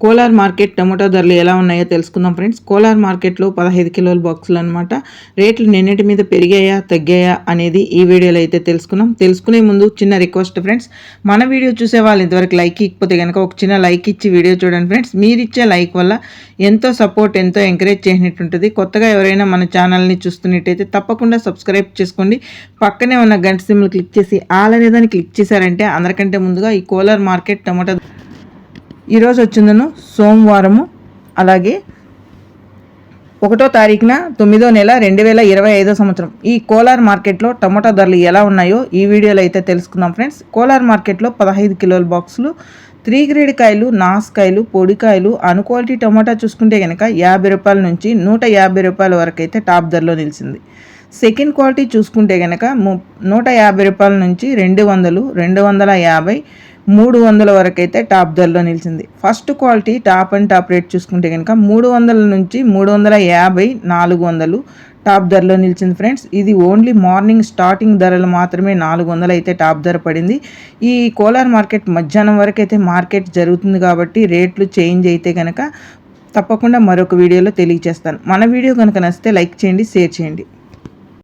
Kolar market tomato ధరలు ఎలా ఉన్నాయో తెలుసుకుందాం ఫ్రెండ్స్. కోలార్ మార్కెట్లో పదహైదు కిలోల బాక్సులు అనమాట రేట్లు నిన్నటి మీద పెరిగాయా తగ్గాయా అనేది ఈ వీడియోలో అయితే తెలుసుకున్నాం తెలుసుకునే ముందు చిన్న రిక్వెస్ట్ ఫ్రెండ్స్. మన వీడియో చూసే వాళ్ళు ఇంతవరకు లైక్ ఇకపోతే కనుక ఒక చిన్న లైక్ ఇచ్చి వీడియో చూడండి ఫ్రెండ్స్. మీరు ఇచ్చే లైక్ వల్ల ఎంతో సపోర్ట్ ఎంతో ఎంకరేజ్ చేసినట్టుంటుంది కొత్తగా ఎవరైనా మన ఛానల్ని చూస్తున్నట్టయితే తప్పకుండా సబ్స్క్రైబ్ చేసుకోండి. పక్కనే ఉన్న గంట సిమ్లు క్లిక్ చేసి ఆల్ అనేదాన్ని క్లిక్ చేశారంటే అందరికంటే ముందుగా ఈ కోలార్ మార్కెట్ టమోటా ఈరోజు వచ్చిందను సోమవారము. అలాగే ఒకటో తారీఖున తొమ్మిదో నెల రెండు వేల ఇరవై ఐదో సంవత్సరం. ఈ కోలార్ మార్కెట్లో టమాటా ధరలు ఎలా ఉన్నాయో ఈ వీడియోలో అయితే తెలుసుకుందాం ఫ్రెండ్స్. కోలార్ మార్కెట్లో పదహైదు కిలోల బాక్సులు త్రీ గ్రేడ్ కాయలు నాసుకాయలు పొడికాయలు అను క్వాలిటీ టమాటా చూసుకుంటే కనుక యాభై రూపాయల నుంచి నూట యాభై రూపాయల వరకు అయితే టాప్ ధరలో నిలిచింది. సెకండ్ క్వాలిటీ చూసుకుంటే కనుక నూట యాభై రూపాయల నుంచి రెండు వందలు రెండు వందల యాభై మూడు వందల వరకు అయితే టాప్ ధరలో నిలిచింది. First quality top and top rate చూసుకుంటే కనుక మూడు వందల నుంచి మూడు వందల యాభై నాలుగు వందలు టాప్ ధరలో నిలిచింది ఫ్రెండ్స్. ఇది ఓన్లీ మార్నింగ్ స్టార్టింగ్ ధరలు మాత్రమే నాలుగు వందలు అయితే టాప్ ధర పడింది. ఈ కోలార్ మార్కెట్ మధ్యాహ్నం వరకు అయితే మార్కెట్ జరుగుతుంది కాబట్టి రేట్లు చేంజ్ అయితే కనుక తప్పకుండా మరొక వీడియోలో తెలియజేస్తాను మన వీడియో కనుక నచ్చితే లైక్ చేయండి షేర్ చేయండి.